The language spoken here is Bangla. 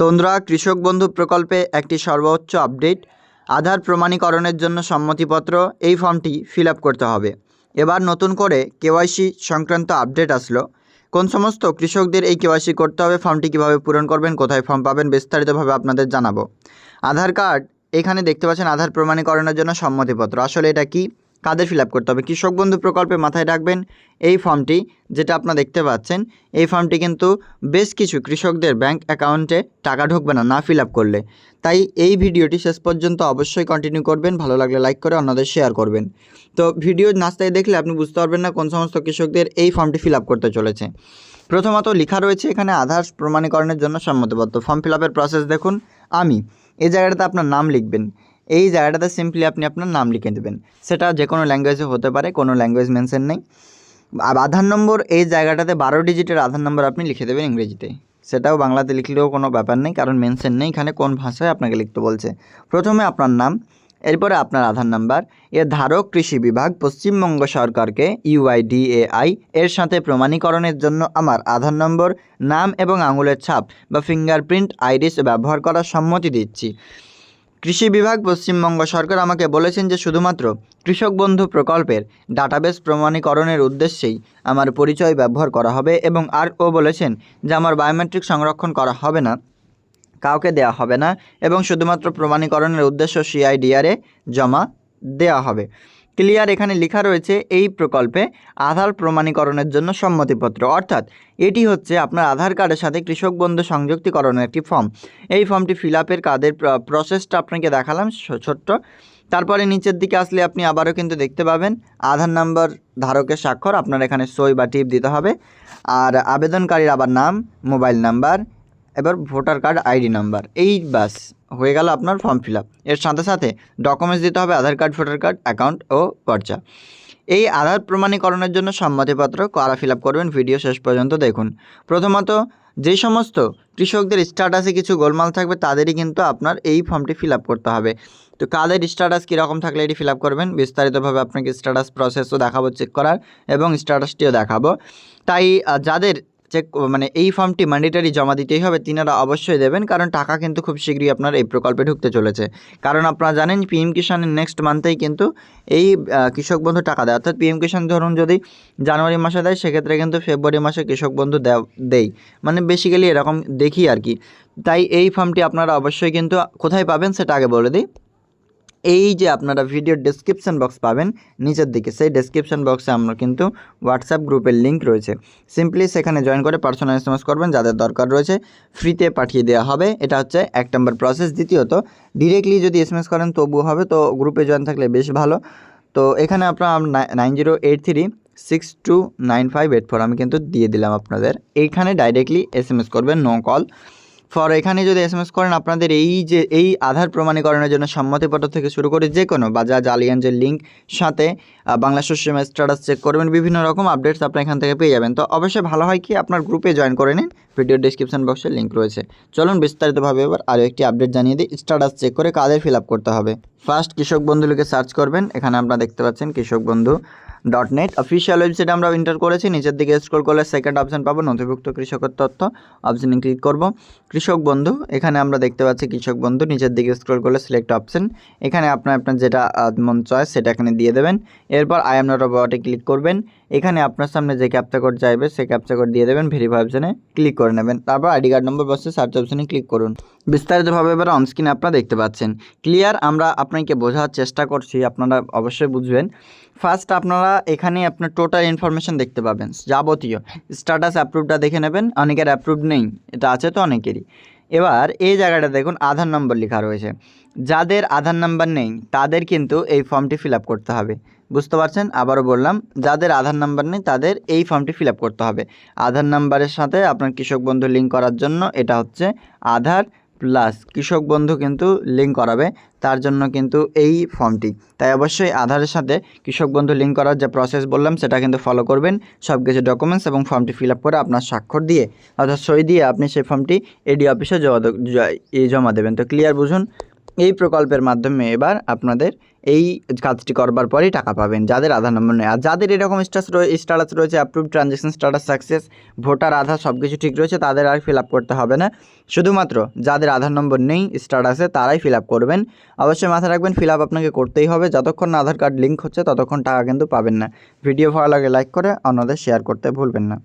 তন্দ্রা কৃষক বন্ধু প্রকল্পে একটি সর্বোচ্চ আপডেট। আধার প্রমাণীকরণের জন্য সম্মতিপত্র, এই ফর্মটি ফিল করতে হবে। এবার নতুন করে কেওয়াইসি সংক্রান্ত আপডেট আসলো। কোন সমস্ত কৃষকদের এই কেওয়াইসি করতে হবে, ফর্মটি কীভাবে পূরণ করবেন, কোথায় ফর্ম পাবেন, বিস্তারিতভাবে আপনাদের জানাব। আধার কার্ড, এখানে দেখতে পাচ্ছেন আধার প্রমাণীকরণের জন্য সম্মতিপত্র। আসলে এটা কি? কাদের ফিল করতে হবে? কৃষক বন্ধু প্রকল্পে মাথায় রাখবেন এই ফর্মটি, যেটা আপনারা দেখতে পাচ্ছেন, এই ফর্মটি কিন্তু বেশ কিছু কৃষকদের ব্যাংক অ্যাকাউন্টে টাকা ঢুকবে না না ফিল করলে। তাই এই ভিডিওটি শেষ পর্যন্ত অবশ্যই কন্টিনিউ করবেন, ভালো লাগলে লাইক করে অন্যদের শেয়ার করবেন। তো ভিডিও নাস্তায় দেখলে আপনি বুঝতে পারবেন না কোন সমস্ত কৃষকদের এই ফর্মটি ফিল করতে চলেছে। প্রথমত লেখা রয়েছে এখানে আধার প্রমাণীকরণের জন্য সম্মতিপত্র ফর্ম ফিল প্রসেস দেখুন, আমি। এই জায়গাটাতে আপনার নাম লিখবেন। এই জায়গাটাতে সিম্পলি আপনি আপনার নাম লিখে দেবেন। সেটা যে কোনো ল্যাঙ্গুয়েজে হতে পারে, কোনো ল্যাঙ্গুয়েজ মেনশন নেই। আধার নম্বর, এই জায়গাটাতে বারো ডিজিটের আধার নম্বর আপনি লিখে দেবেন ইংরেজিতে। সেটাও বাংলাতে লিখলেও কোনো ব্যাপার নেই, কারণ মেনশন নেই, এখানে কোন ভাষায় আপনাকে লিখতে বলছে। প্রথমে আপনার নাম, এরপরে আপনার আধার নাম্বার। এর ধারক কৃষি বিভাগ, পশ্চিমবঙ্গ সরকারকে ইউআইডিএআই এর সাথে প্রমাণীকরণের জন্য আমার আধার নম্বর, নাম এবং আঙুলের ছাপ বা ফিঙ্গারপ্রিন্ট আইরিস ব্যবহার করার সম্মতি দিচ্ছি। কৃষি বিভাগ পশ্চিমবঙ্গ সরকার আমাকে বলেছেন যে শুধুমাত্র কৃষক বন্ধু প্রকল্পের ডাটাবেস প্রমাণীকরণের উদ্দেশ্যেই আমার পরিচয় ব্যবহার করা হবে এবং আর ও বলেছেন যে আমার বায়োমেট্রিক সংরক্ষণ করা হবে না, কাউকে দেওয়া হবে না এবং শুধুমাত্র প্রমাণীকরণের উদ্দেশ্য সিআইডিআরে জমা দেয়া হবে। ক্লিয়ার এখানে লেখা রয়েছে এই প্রকল্পে আধার প্রমাণীকরণের জন্য সম্মতিপত্র। অর্থাৎ এটি হচ্ছে আপনার আধার কার্ডের সাথে কৃষক বন্ধু সংযুক্তিকরণের একটি ফর্ম। এই ফর্মটি ফিল আপের কাদের প্রসেসটা আপনাকে দেখালাম ছোট্ট। তারপরে নিচের দিকে আসলে আপনি আবারও কিন্তু দেখতে পাবেন আধার নাম্বার ধারকের স্বাক্ষর। আপনার এখানে সই বা টিপ দিতে হবে। আর আবেদনকারীর আবার নাম, মোবাইল নাম্বার এবার ভোটার কার্ড আইডি নাম্বার। এই বাস হয়ে গেল আপনার ফর্ম ফিল এর সাথে সাথে ডকুমেন্টস দিতে হবে, Aadhaar card, voter card account ও পর্চা এই আধার প্রমাণীকরণের জন্য সম্মতিপত্র কারা ফিল করবেন ভিডিও শেষ পর্যন্ত দেখুন। প্রথমত, যে সমস্ত কৃষকদের স্ট্যাটাসে কিছু গোলমাল থাকবে, তাদেরই কিন্তু আপনার এই ফর্মটি ফিল করতে হবে। তো কাদের স্ট্যাটাস কীরকম থাকলে এটি ফিল করবেন, বিস্তারিতভাবে আপনাকে স্ট্যাটাস প্রসেসও দেখাবো চেক করার এবং স্ট্যাটাসটিও দেখাবো। তাই যাদের চেক মানে এই ফর্মটি ম্যান্ডেটারি জমা দিতেই হবে, তিনারা অবশ্যই দেবেন, কারণ টাকা কিন্তু খুব শীঘ্রই আপনার এই প্রকল্পে ঢুকতে চলেছে। কারণ আপনারা জানেন পিএম কিষানের নেক্সট মান্থেই কিন্তু এই কৃষক বন্ধু টাকা দেয়। অর্থাৎ পিএম কিষান ধরুন যদি জানুয়ারি মাসে দেয়, সেক্ষেত্রে কিন্তু ফেব্রুয়ারি মাসে কৃষক বন্ধু দেই। মানে বেসিক্যালি এরকম দেখি আর কি। তাই এই ফর্মটি আপনারা অবশ্যই কিন্তু কোথায় পাবেন, সেটা আগে বলে দিই। এই যে আপনারা ভিডিও ডেসক্রিপশন বক্স পাবেন, নিচের দিকে সেই ডেসক্রিপশন বক্সে আমরা কিন্তু হোয়াটসঅ্যাপ গ্রুপের লিঙ্ক রয়েছে। সিম্পলি সেখানে জয়েন করে পার্সোনাল এসএমএস করবেন, যাদের দরকার রয়েছে ফ্রিতে পাঠিয়ে দেওয়া হবে। এটা হচ্ছে এক নম্বর প্রসেস দ্বিতীয়ত ডিরেক্টলি যদি এসএমএস করেন, তবুও হবে। তো গ্রুপে জয়েন থাকলে বেশ ভালো। তো এখানে আপনার nine zero eight three six two nine five eight four আমি কিন্তু দিয়ে দিলাম আপনাদের। এইখানে ডাইরেক্টলি এস এম এস করবেন নো কল ফর এখানে যদি এস করেন, আপনাদের এই যে, এই আধার প্রমাণীকরণের জন্য সম্মতিপত্র থেকে শুরু করে যে কোনো বাজাজ আলিয়াঞ্জের লিঙ্ক সাথে বাংলা শস্য স্ট্যাটাস চেক করবেন, বিভিন্ন রকম আপডেটস আপনি এখান থেকে পেয়ে যাবেন। তো অবশ্যই ভালো হয় কি, আপনার গ্রুপে জয়েন করে নিন ভিডিও ডিসক্রিপশন বক্সে লিঙ্ক রয়েছে। চলুন বিস্তারিতভাবে এবার আরও একটি আপডেট জানিয়ে দিই স্ট্যাটাস চেক করে কাদের ফিল আপ করতে হবে। ফার্স্ট কৃষক বন্ধু সার্চ করবেন, এখানে আপনারা দেখতে পাচ্ছেন কৃষক বন্ধু ডট নেট অফিসিয়াল ওয়েবসাইটে আমরা এন্টার করেছি। নিচের দিকে স্ক্রল করলে সেকেন্ড অপশন পাবো, নথিভুক্ত কৃষকের তথ্য। অপশানে ক্লিক করব। কৃষক বন্ধু, এখানে আমরা দেখতে পাচ্ছি কৃষক বন্ধু। নিচের দিকে স্ক্রল করলে সিলেক্ট অপশন এখানে আপনার আপনার যেটা মন চয়েস সেটা এখানে দিয়ে দেবেন। এরপর আই এম নট রোবটে ক্লিক করবেন। এখানে আপনার সামনে যে ক্যাপচা কোড চাইবে সেই ক্যাপচা কোড দিয়ে দেবেন। ভেরিফাই অপশানে ক্লিক করে নেবেন। তারপর আইডি কার্ড নম্বর বসে সার্চ অপশানে ক্লিক করুন। বিস্তারিতভাবে এবার অনস্ক্রিনে আপনারা দেখতে পাচ্ছেন। ক্লিয়ার আমরা আপনাকে বোঝার চেষ্টা করছি, আপনারা অবশ্যই বুঝবেন। ফার্স্ট আপনারা এখানে আপনার টোটাল ইনফরমেশন দেখতে পাবেন, যাবতীয়। স্ট্যাটাস অ্যাপ্রুভটা দেখে নেবেন, অনেকের অ্যাপ্রুভ নেই, এটা আছে তো অনেকেরই। এবার এই জায়গাটা দেখুন, আধার নম্বর লেখা রয়েছে। যাদের আধার নাম্বার নেই, তাদের কিন্তু এই ফর্মটি ফিল করতে হবে। বুঝতে পারছেন? আবারও বললাম, যাদের আধার নাম্বার নেই, তাদের এই ফর্মটি ফিল করতে হবে। আধার নাম্বারের সাথে আপনার কৃষক বন্ধু লিঙ্ক করার জন্য এটা হচ্ছে আধার প্লাস কৃষক বন্ধু কিন্তু লিঙ্ক করাবে, তার জন্য কিন্তু এই ফর্মটি তাই অবশ্যই আধারের সাথে কৃষক বন্ধু লিঙ্ক করার যে প্রসেস বললাম, সেটা কিন্তু ফলো করবেন সব কিছু ডকুমেন্টস এবং ফর্মটি ফিল আপ করে আপনার স্বাক্ষর দিয়ে, অর্থাৎ সই দিয়ে আপনি সেই ফর্মটি এডি অফিসে জমা জমা দেবেন। তো ক্লিয়ার বুঝুন? এই প্রকল্পের মাধ্যমে এবার আপনাদের এই কাজটি করবার পরেই টাকা পাবেন। যাদের আধার নম্বর নেই, আর যাদের এরকম স্ট্যাটাস রয়েছে approve transaction status success voter Aadhaar সব কিছু ঠিক রয়েছে, তাদের আর ফিল করতে হবে না। শুধুমাত্র যাদের আধার নম্বর নেই স্ট্যাটাসে তারাই ফিল করবেন। অবশ্যই মাথায় রাখবেন ফিল আপ আপনাকে করতেই হবে। যতক্ষণ না আধার কার্ড লিঙ্ক হচ্ছে, ততক্ষণ টাকা কিন্তু পাবেন না। ভিডিও ভালো লাগে লাইক করে, অন্যদের শেয়ার করতে ভুলবেন না।